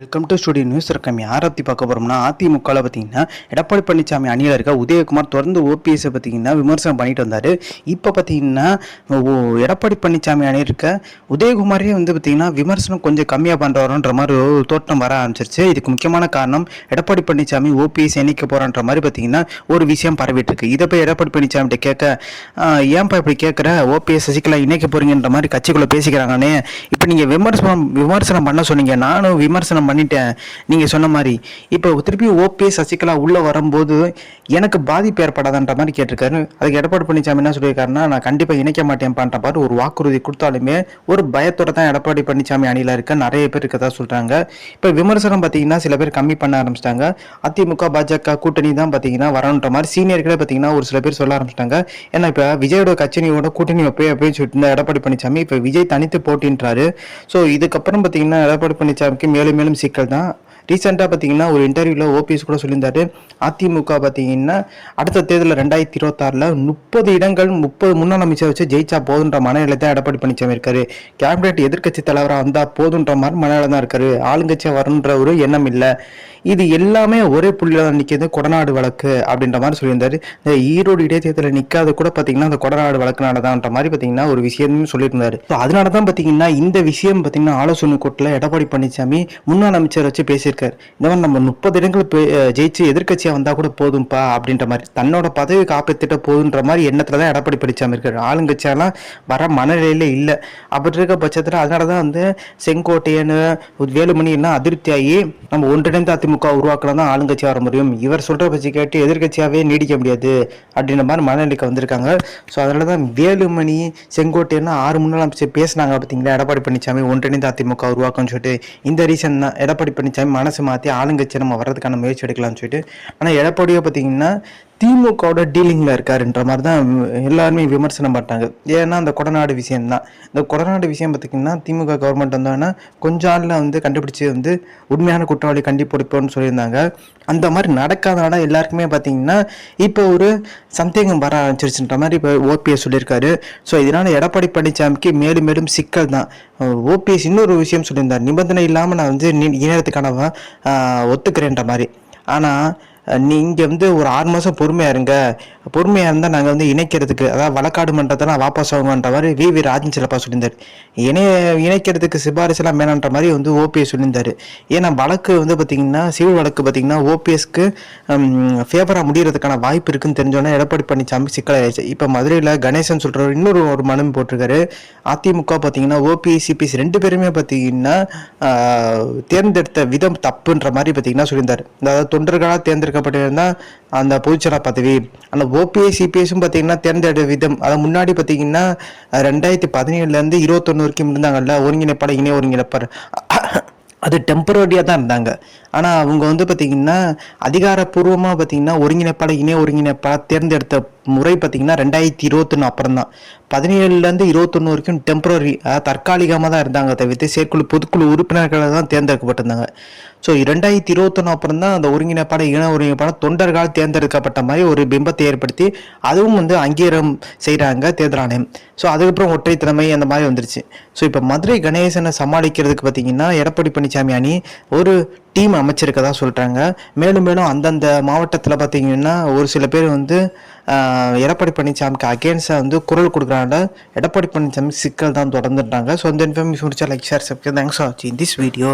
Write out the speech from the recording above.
Welcome to studio news இருக்கோம் யாரை பற்றி பார்க்க போகிறோம்னா அதிமுகவில் பார்த்தீங்கன்னா எடப்பாடி பழனிசாமி அணியில் இருக்க உதயகுமார் தொடர்ந்து ஓபிஎஸை பார்த்தீங்கன்னா விமர்சனம் பண்ணிட்டு வந்தார். இப்போ பார்த்தீங்கன்னா ஓ- எடப்பாடி பழனிசாமி அணியில் இருக்க உதயகுமாரே வந்து பார்த்தீங்கன்னா விமர்சனம் கொஞ்சம் கம்மியாக பண்ணுறாருன்ற மாதிரி ஒரு தோட்டம் வர ஆரம்பிச்சிருச்சு. இதுக்கு முக்கியமான காரணம் எடப்பாடி பழனிசாமி ஓபிஎஸ் இணைக்க போகிறான்ற மாதிரி பார்த்தீங்கன்னா ஒரு விஷயம் பரவிட்டு இருக்கு இதை போய் எடப்பாடி பழனிசாமிகிட்ட கேட்க ஏன்ப்பா ஏன்பா இப்படி கேட்குற ஓபிஎஸ் சசிகலா இணைக்க போகிறீங்கன்ற மாதிரி கட்சிக்குள்ளே பேசிக்கிறாங்கன்னே இப்போ நீங்கள் விமர்சனம் விமர்சனம் பண்ண சொன்னீங்க. நானும் விமர்சனம் பண்ணிட்டேன். நீங்கள் சொன்ன மாதிரி. இப்போ திருப்பி ஓபிஎஸ் சசிகலா உள்ளே வரும்போது எனக்கு பாதிப்பு ஏற்படாதன்ற மாதிரி கேட்டிருக்காரு. அதுக்கு எடப்பாடி பழனிசாமி என்ன சொல்லியிருக்காருன்னா நான் கண்டிப்பாக இணைக்க மாட்டேன்ப்பான்ற மாதிரி ஒரு வாக்குறுதி கொடுத்தாலுமே ஒரு பயத்தோட தான் எடப்பாடி பழனிசாமி அணியில் இருக்க நிறைய பேர் இருக்கதா சொல்கிறாங்க இப்போ விமர்சனம் பார்த்தீங்கன்னா சில பேர் கம்மி பண்ண ஆரம்பிச்சிட்டாங்க. அதிமுக பாஜக கூட்டணி தான் பார்த்தீங்கன்னா வரணுன்ற மாதிரி சீனியர்களே பார்த்தீங்கன்னா ஒரு சில பேர் சொல்ல ஆரம்பிச்சிட்டாங்க. ஏன்னா இப்போ விஜயோட கட்சினியோட கூட்டணி எப்பயும் அப்படின்னு சொல்லிட்டு இருந்த எடப்பாடி பழனிசாமி இப்போ விஜய் தனித்து போட்டின்றாரு. ஸோ இதுக்கப்புறம் பார்த்தீங்கன்னா எடப்பாடி பழனிசாமிக்கு மேலும் மேலும் சிக்கல் தான். ரீசெண்டாக பார்த்தீங்கன்னா ஒரு இன்டர்வியூவில் ஓபிஎஸ் கூட சொல்லியிருந்தாரு. அதிமுக பார்த்தீங்கன்னா அடுத்த தேர்தலில் ரெண்டாயிரத்தி இருபத்தாறில் முப்பது இடங்கள் முப்பது முன்னாள் அமைச்சர் வச்சு ஜெயிச்சா போதுன்ற மனநிலை தான் எடப்பாடி பழனிசாமி இருக்காரு. கேபினெட் எதிர்க்கட்சி தலைவராக வந்தால் போதுன்ற மாதிரி மனநிலை தான் இருக்காரு. ஆளுங்கட்சியாக வரணுன்ற ஒரு எண்ணம் இல்லை. இது எல்லாமே ஒரே புள்ளியில் தான் நிற்கிறது கொடநாடு வழக்கு அப்படின்ற மாதிரி சொல்லியிருந்தாரு. இந்த ஈரோடு இடைத்தேர்தலில் நிற்காத கூட பார்த்தீங்கன்னா அந்த கொடநாடு வழக்குனால தான்ன்ற மாதிரி பார்த்தீங்கன்னா ஒரு விஷயமும் சொல்லியிருந்தாரு. ஸோ அதனால தான் பார்த்தீங்கன்னா இந்த விஷயம் பார்த்தீங்கன்னா ஆலோசனை கூட்டில் எடப்பாடி பழனிசாமி முன்னாள் அமைச்சர் வச்சு பேசியிருக்காரு. இந்த மாதிரி நம்ம முப்பது இடங்கள் ஜெயிச்சு எதிர்கட்சியாக வந்தால் கூட போதும்ப்பா அப்படின்ற மாதிரி. தன்னோட பதவி காப்பீத்திட்ட போதுன்ற மாதிரி எண்ணத்தில் தான் எடப்பாடி பழனிசாமி இருக்காரு. ஆளுங்கட்சியெல்லாம் வர மனநிலையில் இல்லை. அப்படி இருக்க பட்சத்தில் அதனால தான் வந்து செங்கோட்டையன் வேலுமணி எல்லாம் அதிருப்தியாகி நம்ம ஒன்றிணைந்த அதிமுக உருவாக்கலாம் தான் ஆளுங்கட்சி வர முடியும். இவர் சொல்கிற பற்றி கேட்டு எதிர்க்கட்சியாகவே நீடிக்க முடியாது அப்படின்ற மாதிரி மனநிலைக்கு வந்திருக்காங்க. ஸோ அதனால தான் வேலுமணி செங்கோட்டையன் ஆறு முன்னாள் அமைச்சர் பேசினாங்க பார்த்தீங்களா எடப்பாடி பழனிசாமி ஒன்றிணைந்த அதிமுக உருவாக்கம்னு சொல்லிட்டு. இந்த ரீசன் தான் எடப்பாடி பழனிசாமி மனசு மாற்றி ஆளுங்கட்சி நம்ம வர்றதுக்கான முயற்சி எடுக்கலாம்னு சொல்லிட்டு. ஆனால் எடப்பாடியோ பார்த்தீங்கன்னா திமுகவோட டீலிங்கில் இருக்காருன்ற மாதிரி தான் எல்லாருமே விமர்சனம் பண்ணிட்டாங்க. ஏன்னா அந்த கொடநாடு விஷயம் தான் இந்த கொடநாடு விஷயம் பார்த்திங்கன்னா திமுக கவர்மெண்ட் வந்தோன்னா கொஞ்ச நாளில் வந்து கண்டுபிடிச்சி வந்து உண்மையான குற்றவாளி கண்டிப்பிடிப்போம்னு சொல்லியிருந்தாங்க. அந்த மாதிரி நடக்காதனால எல்லாருக்குமே பார்த்தீங்கன்னா இப்போ ஒரு சந்தேகம் வர ஆரம்பிச்சிருச்சுன்ற மாதிரி இப்போ ஓபிஎஸ் சொல்லியிருக்காரு. ஸோ இதனால் எடப்பாடி பழனிசாமிக்கு மேலும் மேலும் சிக்கல் தான். ஓபிஎஸ் இன்னொரு விஷயம் சொல்லியிருந்தார். நிபந்தனை இல்லாமல் நான் வந்து நீ- இணையத்துக்கான ஒத்துக்கிறேன்ற மாதிரி. ஆனால் நீங்கள் வந்து ஒரு ஆறு மாதம் பொறுமையாக இருங்க. பொறுமையாக இருந்தால் நாங்கள் வந்து இணைக்கிறதுக்கு அதாவது வழக்காடு மன்றத்தெல்லாம் வாபஸ் ஆகுங்கன்ற மாதிரி வி. வி. ராஜன் சிலப்பா சொல்லியிருந்தார். இணைய இணைக்கிறதுக்கு சிபாரிசெல்லாம் வேணான்ற மாதிரி வந்து ஓபிஎஸ் சொல்லியிருந்தார். ஏன்னா வழக்கு வந்து பார்த்திங்கன்னா சிவில் வழக்கு பார்த்திங்கன்னா ஓபிஎஸ்க்கு ஃபேவராக முடிகிறதுக்கான வாய்ப்பு இருக்குன்னு தெரிஞ்சோன்னே எடப்பாடி பழனிசாமி சிக்கலாயிடுச்சு இப்போ மதுரையில் கணேசன் சொல்கிற இன்னொரு ஒரு மனு போட்டிருக்காரு. அதிமுக பார்த்தீங்கன்னா ஓபிஎஸ் சிபிஎஸ் ரெண்டு பேருமே பார்த்தீங்கன்னா தேர்ந்தெடுத்த விதம் தப்புன்ற மாதிரி பார்த்தீங்கன்னா சொல்லியிருந்தார். அதாவது தொண்டர்களாக தேர்ந்தெடுக்கப்பட்டிருந்தால் அந்த பொதுச்செயலா பதவி அந்த ஓபிஎஸ் சிபிஎஸும் பார்த்தீங்கன்னா தேர்ந்தெடுத்த விதம். அதை முன்னாடி பார்த்தீங்கன்னா ரெண்டாயிரத்தி பதினேழுலேருந்து இருபத்தொன்று வரைக்கும் இருந்தாங்கல்ல ஒருங்கிணைப்பாளர் இணை ஒருங்கிணைப்பாளர். அது டெம்பரரியாக தான் இருந்தாங்க. ஆனால் அவங்க வந்து பார்த்திங்கன்னா அதிகாரப்பூர்வமாக பார்த்திங்கன்னா ஒருங்கிணைப்பாளர் இணை ஒருங்கிணைப்பாளர் தேர்ந்தெடுத்த முறை பார்த்திங்கன்னா ரெண்டாயிரத்தி இருபத்தொன்று அப்புறம் தான் பதினேழுலேருந்து இருபத்தொன்று வரைக்கும் டெம்பரரி அதாவது தற்காலிகமாக தான் இருந்தாங்க தவிர்த்து செயற்குழு பொதுக்குழு உறுப்பினர்களாக தான் தேர்ந்தெடுக்கப்பட்டிருந்தாங்க. ஸோ ரெண்டாயிரத்தி இருபத்தொன்று அப்புறம் தான் அந்த ஒருங்கிணைப்பாடு இன ஒருங்கிணைப்பாடு தொண்டர்களால் தேர்ந்தெடுக்கப்பட்ட மாதிரி ஒரு பிம்பத்தை ஏற்படுத்தி அதுவும் வந்து அங்கீகாரம் செய்கிறாங்க தேர்தல் ஆணையம். ஸோ அதுக்கப்புறம் ஒற்றைத்தலைமை அந்த மாதிரி வந்துருச்சு. ஸோ இப்போ மதுரை கணேசனை சமாளிக்கிறதுக்கு பார்த்தீங்கன்னா எடப்பாடி பழனிசாமி அணி ஒரு டீம் அமைச்சிருக்கதா சொல்கிறாங்க மேலும் மேலும் அந்தந்த மாவட்டத்தில் பார்த்தீங்கன்னா ஒரு சில பேர் வந்து எடப்பாடி பழனிசாமிக்கு அகேன்ஸ்டாக வந்து குரல் கொடுக்குறாங்க. எடப்பாடி பழனிசாமி சிக்கல் தான் தொடர்ந்துட்டாங்க. ஸோ அந்த இன்ஃபர்மேஷன் முடிச்சா like share subscribe thanks for வாட்சிங் திஸ் வீடியோ